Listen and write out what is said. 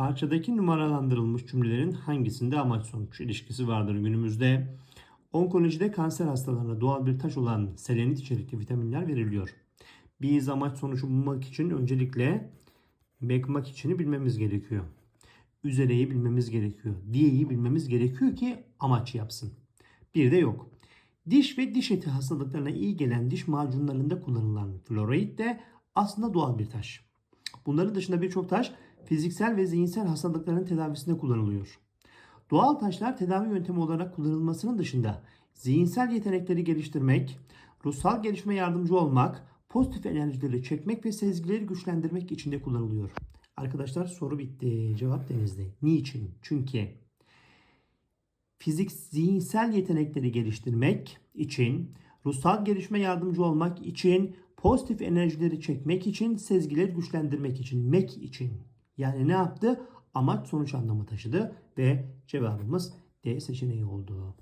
Parçadaki numaralandırılmış cümlelerin hangisinde amaç sonuç ilişkisi vardır günümüzde? Onkolojide kanser hastalarına doğal bir taş olan selenit içerikli vitaminler veriliyor. Biz amaç sonucu bulmak için öncelikle mekmak içini bilmemiz gerekiyor. Üzereyi bilmemiz gerekiyor. Diyeyi bilmemiz gerekiyor ki amaç yapsın. Bir de yok. Diş ve diş eti hastalıklarına iyi gelen diş macunlarında kullanılan fluorid de aslında doğal bir taş. Bunların dışında birçok taş fiziksel ve zihinsel hastalıkların tedavisinde kullanılıyor. Doğal taşlar tedavi yöntemi olarak kullanılmasının dışında zihinsel yetenekleri geliştirmek, ruhsal gelişme yardımcı olmak, pozitif enerjileri çekmek ve sezgileri güçlendirmek için de kullanılıyor. Arkadaşlar soru bitti. Cevap denizde. Niçin? Çünkü fizik zihinsel yetenekleri geliştirmek için, ruhsal gelişme yardımcı olmak için, pozitif enerjileri çekmek için, sezgileri güçlendirmek için, mek için. Yani ne yaptı? Amaç sonuç anlamı taşıdı ve cevabımız D seçeneği oldu.